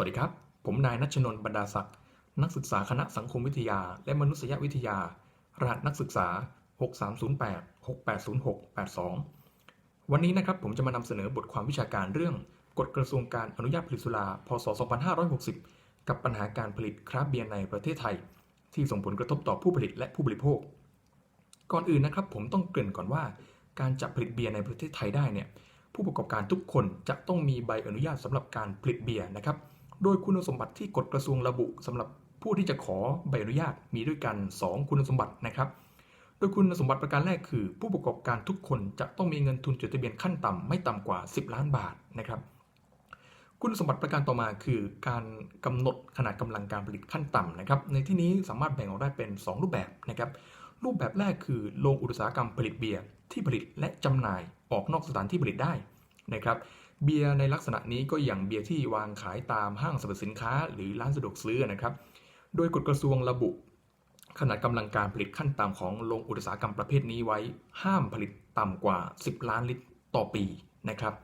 สวัสดีครับ ผมนายนัชนน์บรรดาศักดิ์นักศึกษาคณะสังคมวิทยา และมนุษยวิทยา รหัสนักศึกษา 6308 6806 82 วันนี้นะครับผมจะมานำเสนอบทความวิชาการเรื่องกฎกระทรวงการอนุญาตผลิตสุรา พศ 2560 กับปัญหาการผลิตคราฟเบียร์ในประเทศไทย ที่ส่งผลกระทบต่อผู้ผลิตและผู้บริโภค ก่อนอื่นนะครับผมต้องเกริ่นก่อนว่า การจะผลิตเบียร์ในประเทศไทยได้เนี่ยผู้ประกอบการทุกคนจะต้องมีใบอนุญาตสำหรับการผลิตเบียร์นะครับ โดยคุณสมบัติที่กฎกระทรวงระบุสำหรับผู้ที่จะขอใบอนุญาตมีด้วยกัน 2 คุณสมบัตินะครับ โดยคุณสมบัติประการแรกคือ ผู้ประกอบการทุกคนจะต้องมีเงินทุนจดทะเบียนขั้นต่ำไม่ต่ำกว่า 10 ล้านบาทนะครับคุณสมบัติประการต่อมาคือการกำหนดขนาดกำลังการผลิตขั้นต่ำนะครับ ในที่นี้สามารถแบ่งออกได้เป็น 2 รูปแบบนะครับ รูปแบบแรกคือโรงอุตสาหกรรมผลิตเบียร์ที่ผลิตและจำหน่ายออกนอกสถานที่ผลิตได้นะครับ เบียร์ในลักษณะนี้ก็อย่างเบียร์ที่วางขายตามห้างสรรพสินค้า หรือร้านสะดวกซื้อนะครับ โดยกฎกระทรวงระบุขนาดกำลังการผลิตขั้นต่ำของโรงอุตสาหกรรมประเภทนี้ไว้ ห้ามผลิตต่ำกว่า 10 ล้านลิตรต่อปีนะครับ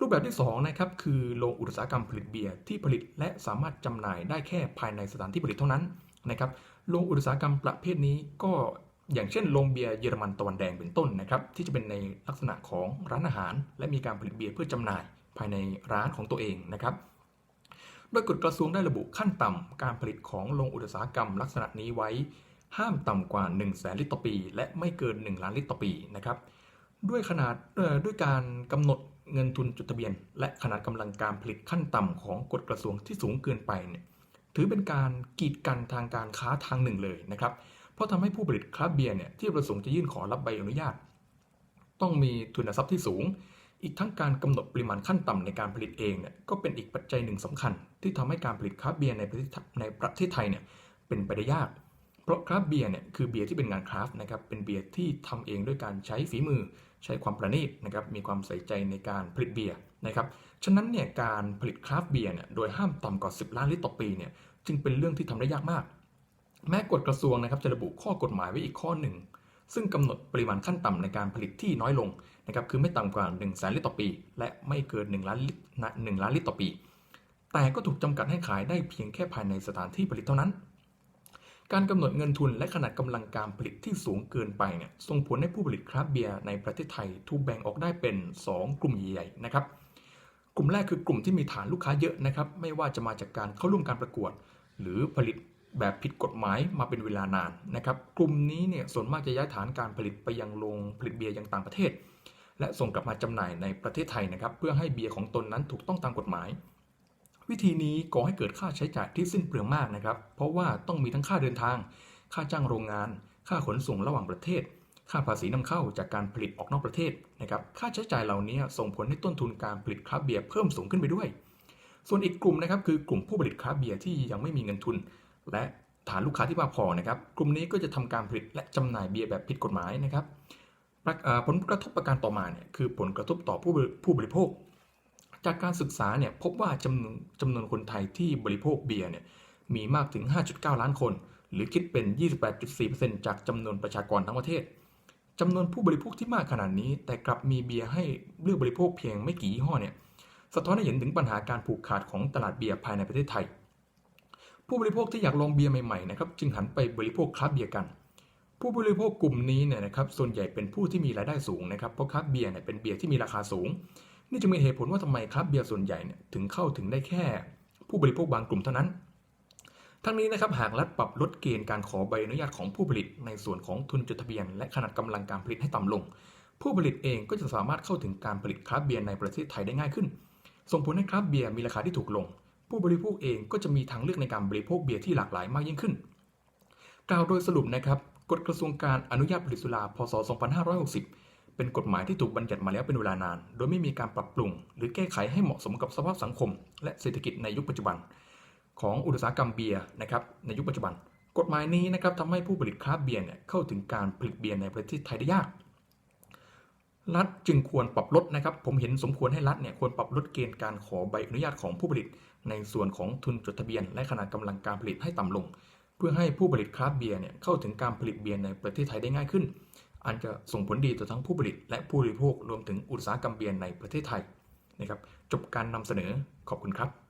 รูปแบบที่2นะครับคือโรงอุตสาหกรรมผลิตเบียร์ที่ผลิตและสามารถจำหน่ายได้แค่ภายในสถานที่ผลิตเท่านั้นนะครับโรงอุตสาหกรรมประเภทนี้ก็ อย่างเช่นโรงเบียร์เยอรมันตะวันแดงเป็นต้นนะครับที่จะเป็นในลักษณะของร้านอาหาร และมีการผลิตเบียร์เพื่อจำหน่ายภายในร้านของตัวเองนะครับโดยกฎกระทรวงได้ระบุขั้นต่ำการผลิตของโรงอุตสาหกรรมลักษณะนี้ไว้ ห้ามต่ำกว่า 1 0 0 0 0แสนลิตรต่อปี และไม่เกิน 1 ล้านลิตรต่อปีนะครับด้วยขนาดด้วยการกำหนดเงินทุนจดทะเบียน และขนาดกำลังการผลิตขั้นต่ำของกฎกระทรวงที่สูงเกินไปเนี่ยถือเป็นการกีดกันทางการค้าทางหนึ่งเลยนะครับเพราะทำให้ผู้ผลิตคราฟเบียร์เนี่ยที่ประสงค์จะยื่นขอรับใบอนุญาต ต้องมีทุนทรัพย์ที่สูง อีกทั้งการกำหนดปริมาณขั้นต่ำในการผลิตเองเนี่ยก็เป็นอีกปัจจัยหนึ่งสำคัญ ที่ทำให้การผลิตคราฟเบียร์ในประเทศในประเทศไทยเนี่ยเป็นไปได้ยาก เพราะคราฟเบียร์เนี่ยคือเบียร์ที่เป็นงานคราฟนะครับเป็นเบียร์ที่ทำเองด้วยการใช้ฝีมือใช้ความประณีตนะครับมีความใส่ใจในการผลิตเบียร์นะครับฉะนั้นเนี่ยการผลิตคราฟเบียร์เนี่ยโดยห้ามต่ำกว่า 10 ล้านลิตรต่อปีเนี่ยจึงเป็นเรื่องที่ทำได้ยากมาก แม้กฎกระทรวงนะครับจะระบุข้อกฎหมายไว้อีกข้อหนึ่ง ซึ่งกำหนดปริมาณขั้นต่ำในการผลิตที่น้อยลงนะครับคือไม่ต่ำกว่า1 0 0 0 0แสนลิตรต่อปี และไม่เกิน1ล้านลิตร1ล้านลิตรต่อปี แต่ก็ถูกจำกัดให้ขายได้เพียงแค่ภายในสถานที่ผลิตเท่านั้น การกำหนดเงินทุนและขนาดกำลังการผลิตที่สูงเกินไปเนี่ยส่งผลให้ผู้ผลิตคราฟเบียร์ในประเทศไทยถูกแบ่งออกได้เป็น 2 กลุ่มใหญ่ๆนะครับกลุ่มแรกคือกลุ่มที่มีฐานลูกค้าเยอะนะครับไม่ว่าจะมาจากการเข้าร่วมการประกวด หรือผลิต แบบผิดกฎหมายมาเป็นเวลานานนะครับกลุ่มนี้เนี่ยส่วนมากจะย้ายฐานการผลิตไปยังโรงผลิตเบียร์ยังต่างประเทศ และส่งกลับมาจำหน่ายในประเทศไทยนะครับเพื่อให้เบียร์ของตนนั้นถูกต้องตามกฎหมาย วิธีนี้ก่อให้เกิดค่าใช้จ่ายที่สิ้นเปลืองมากนะครับเพราะว่าต้องมีทั้งค่าเดินทาง ค่าจ้างโรงงาน ค่าขนส่งระหว่างประเทศ ค่าภาษีนำเข้าจากการผลิตออกนอกประเทศนะครับค่าใช้จ่ายเหล่านี้ส่งผลให้ต้นทุนการผลิตคราฟเบียร์เพิ่มสูงขึ้นไปด้วย ส่วนอีกกลุ่มนะครับคือกลุ่มผู้ผลิตคราฟเบียร์ที่ยังไม่มีเงินทุน และฐานลูกค้าที่มากพอนะครับกลุ่มนี้ก็จะทำการผลิตและจำหน่ายเบียร์แบบผิดกฎหมายนะครับผลกระทบประการต่อมาเนี่ยคือผลกระทบต่อผู้ผู้บริโภค จากการศึกษาเนี่ยพบว่าจำนวนจำนวนคนไทยที่บริโภคเบียร์เนี่ยมีมากถึง 5.9 ล้านคน หรือคิดเป็น 28.4%จากจำนวนประชากรทั้งประเทศจำนวนผู้บริโภคที่มากขนาดนี้ แต่กลับมีเบียร์ให้เลือกบริโภคเพียงไม่กี่ยี่ห้อเนี่ยสะท้อนให้เห็นถึงปัญหาการผูกขาดของตลาดเบียร์ภายในประเทศไทย ผู้บริโภคที่อยากลองเบียร์ใหม่ๆนะครับจึงหันไปบริโภคคราฟเบียร์กัน ผู้บริโภคกลุ่มนี้เนี่ยนะครับส่วนใหญ่เป็นผู้ที่มีรายได้สูงนะครับเพราะคราฟเบียร์เนี่ยเป็นเบียร์ที่มีราคาสูง นี่จึงเป็นเหตุผลว่าทำไมคราฟเบียร์ส่วนใหญ่เนี่ยถึงเข้าถึงได้แค่ ผู้บริโภคบางกลุ่มเท่านั้น ทั้งนี้นะครับหากรัฐปรับลดเกณฑ์การขอใบอนุญาตของผู้ผลิต ในส่วนของทุนจดทะเบียน และขนาดกำลังการผลิตให้ต่ำลง ผู้ผลิตเองก็จะสามารถเข้าถึงการผลิตคราฟเบียร์ในประเทศไทยได้ง่ายขึ้น ส่งผลให้คราฟเบียร์มีราคาที่ถูกลง ผู้บริโภคเองก็จะมีทางเลือกในการบริโภคเบียร์ที่หลากหลายมากยิ่งขึ้น กล่าวโดยสรุปนะครับกฎกระทรวงการอนุญาตผลิตสุราพศ 2560 เป็นกฎหมายที่ถูกบัญญัติมาแล้วเป็นเวลานาน โดยไม่มีการปรับปรุง หรือแก้ไขให้เหมาะสมกับสภาพสังคม และเศรษฐกิจในยุคปัจจุบัน ของอุตสาหกรรมเบียร์นะครับในยุคปัจจุบัน กฎหมายนี้นะครับทำให้ผู้ผลิตคราฟเบียร์เนี่ยเข้าถึงการผลิตเบียร์ในประเทศไทยได้ยาก รัฐจึงควรปรับลดนะครับ ผมเห็นสมควรให้รัฐเนี่ยควรปรับลดเกณฑ์การขอใบอนุญาตของผู้ผลิต ในส่วนของทุนจดทะเบียน และขนาดกำลังการผลิตให้ต่ำลง เพื่อให้ผู้ผลิตคราฟเบียร์เนี่ยเข้าถึงการผลิตเบียร์ในประเทศไทยได้ง่ายขึ้น อันจะส่งผลดีต่อทั้งผู้ผลิต และผู้บริโภครวมถึงอุตสาหกรรมเบียร์ในประเทศไทยนะครับ จบการนำเสนอขอบคุณครับ